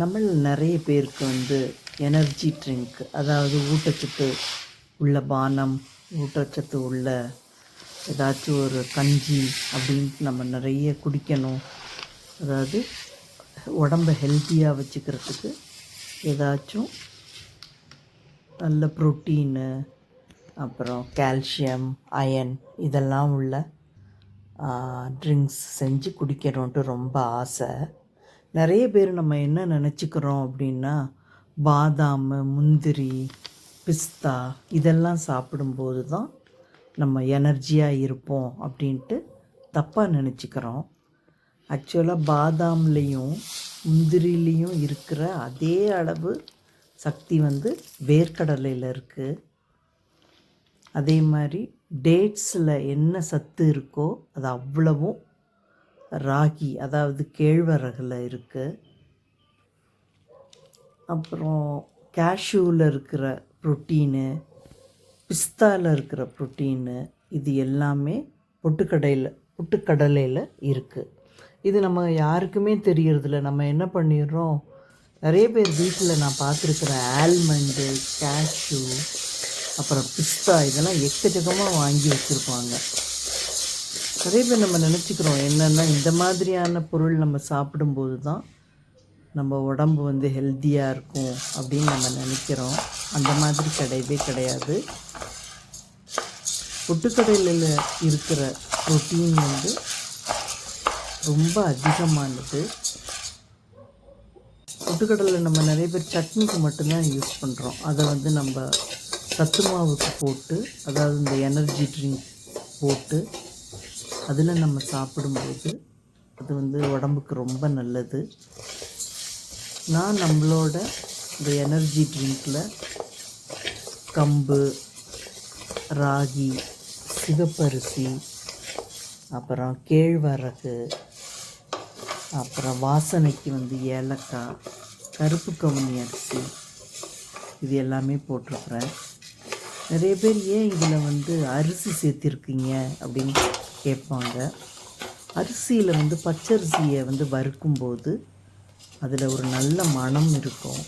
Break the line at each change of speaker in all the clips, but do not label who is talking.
நம்மள நிறைய பேருக்கு வந்து எனர்ஜி ட்ரிங்க் அதாவது ஊட்டச்சத்து உள்ள பானம் ஊட்டச்சத்து உள்ள ஏதாச்சும் ஒரு கஞ்சி அப்படின்ட்டு நம்ம நிறைய குடிக்கணும். அதாவது உடம்ப ஹெல்த்தியாக வச்சுக்கிறதுக்கு ஏதாச்சும் நல்ல ப்ரோட்டீனு அப்புறம் கால்சியம் அயன் இதெல்லாம் உள்ள ட்ரிங்க்ஸ் செஞ்சு குடிக்கணுன்ட்டு ரொம்ப ஆசை. நிறைய பேர் நம்ம என்ன நினச்சிக்கிறோம் அப்படின்னா பாதாம் முந்திரி பிஸ்தா இதெல்லாம் சாப்பிடும்போது தான் நம்ம எனர்ஜியாக இருப்போம் அப்படின்ட்டு தப்பாக நினச்சிக்கிறோம். ஆக்சுவலாக பாதாம்லேயும் முந்திரிலையும் இருக்கிற அதே அளவு சக்தி வந்து வேர்க்கடலையில் இருக்குது அதே மாதிரி டேட்ஸில் என்ன சத்து இருக்கோ அது அவ்வளவும் ராகி அதாவது கேழ்வரகில் இருக்குது அப்புறம் கேஷ்யூவில் இருக்கிற ப்ரோட்டீனு பிஸ்தாவில் இருக்கிற ப்ரோட்டீனு இது எல்லாமே பொட்டுக்கடையில் பொட்டுக்கடலையில் இருக்குது இது நம்ம யாருக்குமே தெரியறதில்ல. நம்ம என்ன பண்ணிடுறோம்? நிறைய பேர் வீட்டில் நான் பார்த்துருக்குறேன் ஆல்மண்டு கேஷ்யூ அப்புறம் பிஸ்தா இதெல்லாம் எக்கச்சக்கமாக வாங்கி வச்சுருப்பாங்க. நிறைய பேர் நம்ம நினச்சிக்கிறோம் என்னென்னா இந்த மாதிரியான பொருள் நம்ம சாப்பிடும்போது தான் நம்ம உடம்பு வந்து ஹெல்த்தியாக இருக்கும் அப்படின்னு நம்ம நினைக்கிறோம். அந்த மாதிரி கிடையவே கிடையாது. பொட்டுக்கடையில் இருக்கிற ப்ரோட்டீன் வந்து ரொம்ப அதிகமானது. பொட்டுக்கடலை நம்ம நிறைய பேர் சட்னிக்கு மட்டும்தான் யூஸ் பண்ணுறோம் அதை வந்து நம்ம சத்து மாவுக்கு போட்டு அதாவது இந்த எனர்ஜி ட்ரிங்க் போட்டு அதில் நம்ம சாப்பிடும்போது அது வந்து உடம்புக்கு ரொம்ப நல்லது. நான் நம்மளோட இந்த எனர்ஜி ட்ரிங்கில் கம்பு ராகி சிவப்பரிசி அப்புறம் கேழ்வரகு அப்புறம் வாசனைக்கு வந்து ஏலக்காய் கருப்பு கவுனி அரிசி இது எல்லாமே போட்டிருக்குறேன். நிறைய பேர் ஏன் இதில் வந்து அரிசி சேர்த்திருக்கீங்க அப்படின்னு கேட்பாங்க. அரிசியில் வந்து பச்சரிசியை வந்து வறுக்கும்போது அதில் ஒரு நல்ல மணம் இருக்கும்.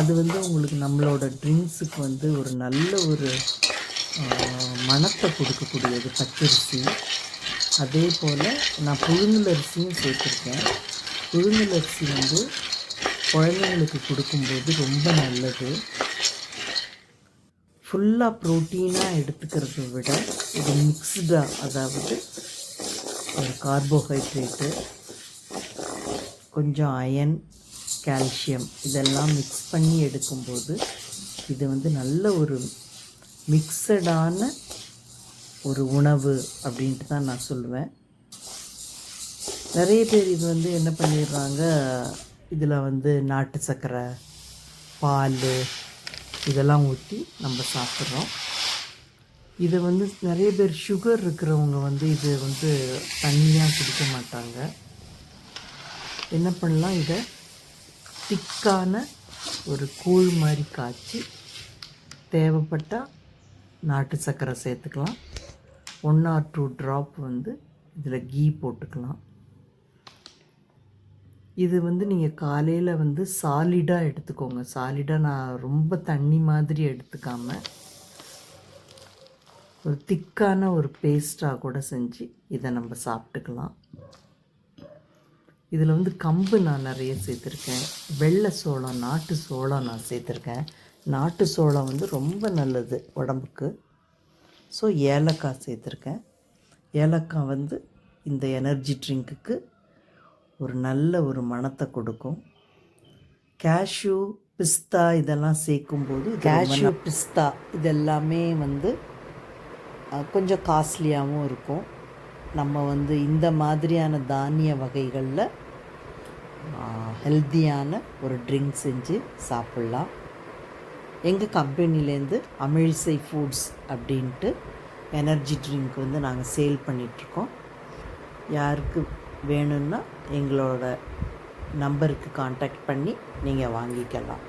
அது வந்து உங்களுக்கு நம்மளோட ட்ரிங்க்ஸுக்கு வந்து ஒரு நல்ல ஒரு மனத்தை கொடுக்கக்கூடியது பச்சரிசி. அதே போல் நான் புழுங்கல் அரிசியும் சேர்த்துருக்கேன். புழுங்கல் அரிசி வந்து குழந்தைங்களுக்கு கொடுக்கும்போது ரொம்ப நல்லது. ஃபுல்லாக ப்ரோட்டீனாக எடுத்துக்கிறத விட இது மிக்ஸ்டாக அதாவது ஒரு கார்போஹைட்ரேட்டு கொஞ்சம் அயன் கால்சியம் இதெல்லாம் மிக்ஸ் பண்ணி எடுக்கும்போது இது வந்து நல்ல ஒரு மிக்சடான ஒரு உணவு அப்படின்ட்டு தான் நான் சொல்லுவேன். நிறைய பேர் இது வந்து என்ன பண்ணிடுறாங்க இதில் வந்து நாட்டு சர்க்கரை பால் இதெல்லாம் ஊற்றி நம்ம சாப்பிட்றோம். இதை வந்து நிறைய பேர் சுகர் இருக்கிறவங்க வந்து இதை வந்து தண்ணியாக குடிக்க மாட்டாங்க. என்ன பண்ணலாம்? இதை திக்கான ஒரு கூழ் மாதிரி காய்ச்சி தேவைப்பட்டால் நாட்டு சர்க்கரை சேர்த்துக்கலாம். ஒன் ஆர் டூ ட்ராப் வந்து இதில் கீ போட்டுக்கலாம். இது வந்து நீங்கள் காலையில் வந்து சாலிடாக எடுத்துக்கோங்க. சாலிடாக நான் ரொம்ப தண்ணி மாதிரி எடுத்துக்காம ஒரு திக்கான ஒரு பேஸ்ட்டாக கூட செஞ்சு இதை நம்ம சாப்பிட்டுக்கலாம். இதில் வந்து கம்பு நான் நிறைய சேர்த்துருக்கேன். வெள்ளை சோளம் நாட்டு சோளம் நான் சேர்த்துருக்கேன். நாட்டு சோளம் வந்து ரொம்ப நல்லது உடம்புக்கு. ஸோ ஏலக்காய் சேர்த்துருக்கேன். ஏலக்காய் வந்து இந்த எனர்ஜி ட்ரிங்க்குக்கு ஒரு நல்ல ஒரு மணத்தை கொடுக்கும். கேஷ்யூ பிஸ்தா இதெல்லாம் சேர்க்கும்போது கேஷ்யூ பிஸ்தா இதெல்லாமே வந்து கொஞ்சம் காஸ்ட்லியாகவும் இருக்கும். நம்ம வந்து இந்த மாதிரியான தானிய வகைகளில் ஹெல்த்தியான ஒரு ட்ரிங்க் செஞ்சு சாப்பிட்லாம். எங்கள் கம்பெனிலேருந்து அமிழ்சை ஃபுட்ஸ் அப்படின்ட்டு எனர்ஜி ட்ரிங்க் வந்து நாங்கள் சேல் பண்ணிகிட்ருக்கோம் யாருக்கு வேணும்னா எங்களோட நம்பருக்கு காண்டாக்ட் பண்ணி நீங்கள் வாங்கிக்கலாம்.